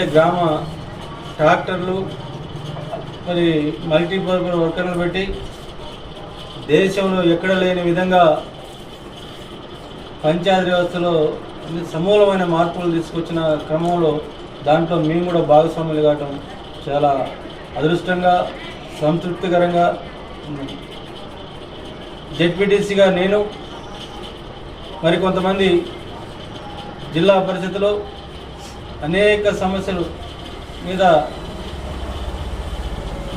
అంటే గ్రామ ట్రాక్టర్లు మరి మల్టీపర్పస్ వర్కర్లు పెట్టి దేశంలో ఎక్కడ లేని విధంగా పంచాయతీ వ్యవస్థలో సమూలమైన మార్పులు తీసుకొచ్చిన క్రమంలో దాంట్లో మేము కూడా భాగస్వాములు కావటం చాలా అదృష్టంగా సంతృప్తికరంగా ఉంది. జెడ్పీటీసీగా నేను మరి కొంతమంది జిల్లా పరిషత్లో అనేక సమస్యలు మీద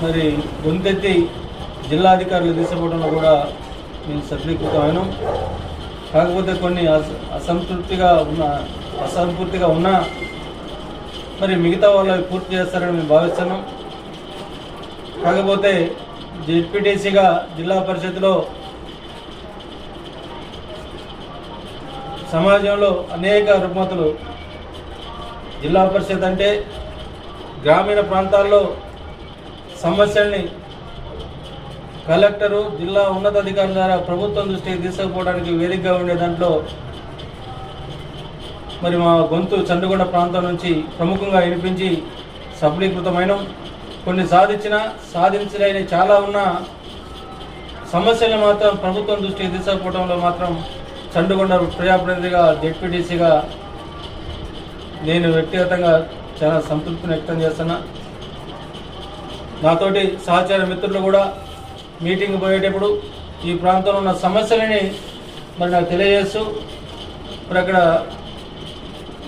మరి గొంతెత్తి జిల్లాధికారులు తీసుకోవడంలో కూడా మేము సఫలీకృతమైన కాకపోతే కొన్ని అస అసంతృప్తిగా ఉన్న అసంపూర్తిగా ఉన్నా మరి మిగతా వాళ్ళు పూర్తి చేస్తారని మేము భావిస్తున్నాం. కాకపోతే జెడ్పీటీసీగా జిల్లా పరిషత్లో సమాజంలో అనేక రుగ్మతలు జిల్లా పరిషత్ అంటే గ్రామీణ ప్రాంతాల్లో సమస్యల్ని కలెక్టరు జిల్లా ఉన్నతాధికారుల ద్వారా ప్రభుత్వం దృష్టికి తీసుకుపోవడానికి వేదికగా ఉండే దాంట్లో మరి మా గొంతు చండుగొండ ప్రాంతం నుంచి ప్రముఖంగా వినిపించి సఫలీకృతమైన. కొన్ని సాధించిన సాధించలేని చాలా ఉన్న సమస్యలను మాత్రం ప్రభుత్వం దృష్టికి తీసుకుపోవడంలో మాత్రం చండుగొండ ప్రజాప్రతినిధిగా జెడ్పీటీసీగా నేను వ్యక్తిగతంగా చాలా సంతృప్తిని వ్యక్తం చేస్తున్నా. నాతోటి సహచార మిత్రులు కూడా మీటింగ్ పోయేటప్పుడు ఈ ప్రాంతంలో ఉన్న సమస్యలని మరి నాకు తెలియజేస్తూ మరి అక్కడ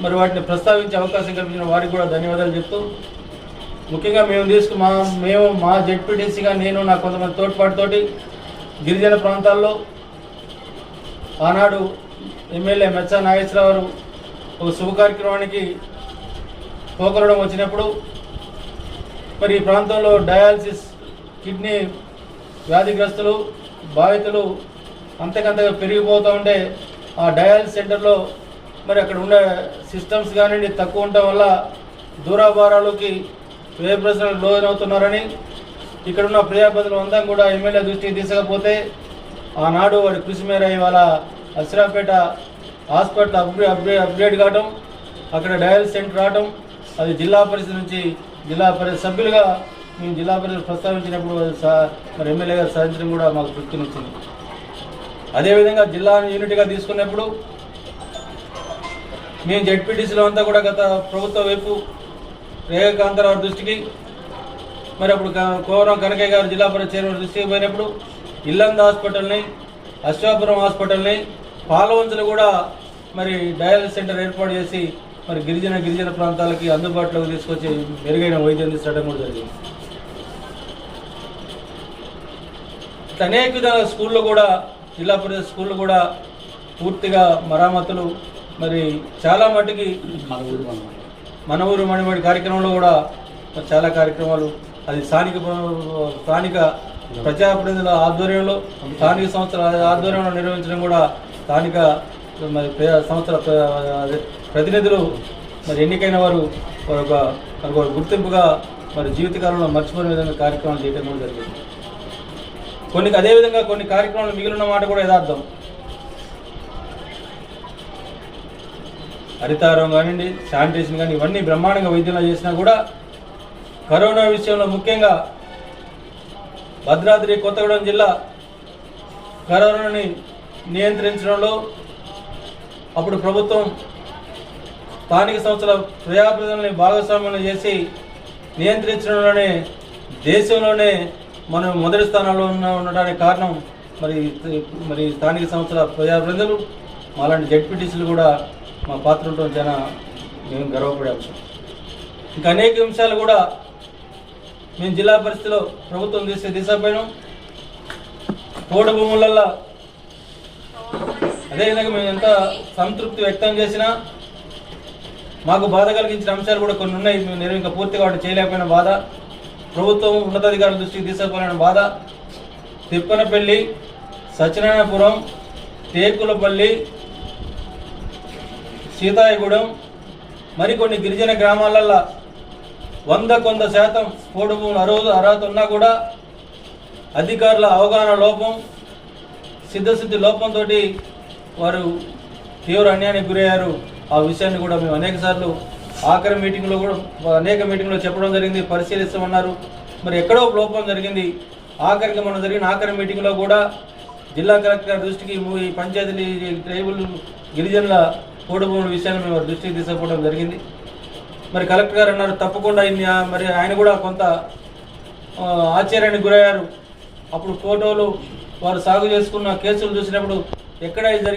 మరి వాటిని ప్రస్తావించే అవకాశం కల్పించిన వారికి కూడా ధన్యవాదాలు చెప్తూ ముఖ్యంగా మేము తీసుకు మా మేము మా జెడ్పీటీసీగా నేను నా కొంతమంది తోడ్పాటుతోటి గిరిజన ప్రాంతాల్లో ఆనాడు ఎమ్మెల్యే మెచ్చా నాగేశ్వరరావు ఒక శుభ కార్యక్రమానికి పోకరడం వచ్చినప్పుడు మరి ఈ ప్రాంతంలో డయాలసిస్ కిడ్నీ వ్యాధిగ్రస్తులు బాధితులు అంతకంతగా పెరిగిపోతూ ఉంటే ఆ డయాలసిస్ సెంటర్లో మరి అక్కడ ఉండే సిస్టమ్స్ కానివ్వండి తక్కువ ఉండటం వల్ల దూరాభారాలకి వ్యయ ప్రశ్నలు లోనవుతున్నారని ఇక్కడ ఉన్న ప్రజాప్రతినిధులు అంతా కూడా ఎమ్మెల్యే దృష్టికి తీసుకపోతే ఆనాడు వాడి కృషి మేర ఇవాళ Asirapeta hospital upgrade upgrade upgrade కావడం అక్కడ డయాలసిస్ సెంటర్ రావడం అది జిల్లా పరిషత్ నుంచి జిల్లా పరిషత్ సభ్యులుగా మేము జిల్లా పరిషత్ ప్రస్తావించినప్పుడు మరి ఎమ్మెల్యే గారు సాధించడం కూడా మాకు తృప్తినిచ్చింది అదేవిధంగా జిల్లా యూనిట్గా తీసుకున్నప్పుడు మేము జెడ్పీటీసీలో అంతా కూడా గత ప్రభుత్వ వైపు రేఖకాంతరావు దృష్టికి మరి అప్పుడు కోవరం కనకయ్య గారు జిల్లా పరిషత్ చైర్మన్ దృష్టికి పోయినప్పుడు ఇల్లంద హాస్పిటల్ని అశ్వాపురం హాస్పిటల్ని పాలవంచులు కూడా మరి డయాలసిస్ సెంటర్ ఏర్పాటు చేసి మరి గిరిజన గిరిజన ప్రాంతాలకి అందుబాటులోకి తీసుకొచ్చి మెరుగైన వైద్యం అందించడం కూడా జరిగింది. అనేక విధాల స్కూళ్ళు కూడా జిల్లా పరిషత్ స్కూళ్ళు కూడా పూర్తిగా మరామతులు మరి చాలా మట్టుకి మన ఊరు మణిమడి కార్యక్రమంలో కూడా మరి చాలా కార్యక్రమాలు అది స్థానిక స్థానిక ప్రజాప్రతినిధుల ఆధ్వర్యంలో స్థానిక సంస్థల ఆధ్వర్యంలో నిర్వహించడం కూడా స్థానిక మరి సంస్థల ప్రతినిధులు మరి ఎన్నికైన వారు వారు ఒక ఒక గుర్తింపుగా మరి జీవితకాలంలో మర్చిపోయిన విధంగా కార్యక్రమాలు చేయడం కూడా జరిగింది. కొన్ని అదేవిధంగా కొన్ని కార్యక్రమాలు మిగిలిన మాట కూడా యథార్థం. హరితారం కానివ్వండి శానిటేషన్ కానీ ఇవన్నీ బ్రహ్మాండంగా వైద్యంలో చేసినా కూడా కరోనా విషయంలో ముఖ్యంగా భద్రాద్రి కొత్తగూడెం జిల్లా కరోనాని నియంత్రించడంలో అప్పుడు ప్రభుత్వం స్థానిక సంస్థల ప్రజాప్రతినిధులని భాగస్వామ్యం చేసి నియంత్రించడంలోనే దేశంలోనే మనం మొదటి స్థానంలో ఉన్న ఉండడానికి కారణం మరి మరి స్థానిక సంస్థల ప్రజాప్రతినిధులు అలాంటి జడ్పీటీసీలు కూడా మా పాత్ర ఉండటం చాలా మేము గర్వపడే అంశం. ఇంకా అనేక అంశాలు కూడా మేము జిల్లా పరిస్థితిలో ప్రభుత్వం తీసే దిశపైన పోడు భూములల్లో అదేవిధంగా మేము ఎంత సంతృప్తి వ్యక్తం చేసినా మాకు బాధ కలిగించిన అంశాలు కూడా కొన్ని ఉన్నాయి. మేము నేను ఇంకా పూర్తిగా వాటి చేయలేకపోయిన బాధ. ప్రభుత్వం ఉన్నతాధికారుల దృష్టికి తీసుకుపోయిన బాధ. తిప్పనపల్లి సత్యనారాయణపురం తేకులపల్లి సీతాయగూడెం మరికొన్ని గిరిజన గ్రామాలల్లో వంద కొంత శాతం పోడు భూములు అర్హత అర్హత ఉన్నా కూడా అధికారుల అవగాహన లోపం సిద్ధశుద్ధి లోపంతో వారు తీవ్ర అన్యాయానికి గురయ్యారు. ఆ విషయాన్ని కూడా మేము అనేక సార్లు ఆఖరి మీటింగ్లో కూడా అనేక మీటింగ్లో చెప్పడం జరిగింది పరిశీలిస్తామన్నారు. మరి ఎక్కడో లోపం జరిగింది. ఆఖరికి మనం జరిగిన ఆఖరి మీటింగ్లో కూడా జిల్లా కలెక్టర్ దృష్టికి ఈ పంచాయతీ ట్రైబుల్ గిరిజనుల పోడు విషయాన్ని మేము వారి దృష్టికి తీసుకుపోవడం జరిగింది. మరి కలెక్టర్ గారు అన్నారు తప్పకుండా ఇన్ని మరి ఆయన కూడా కొంత ఆశ్చర్యానికి గురయ్యారు. అప్పుడు ఫోటోలు వారు సాగు చేసుకున్న కేసులు చూసినప్పుడు ఎక్కడ ఇది జరిగి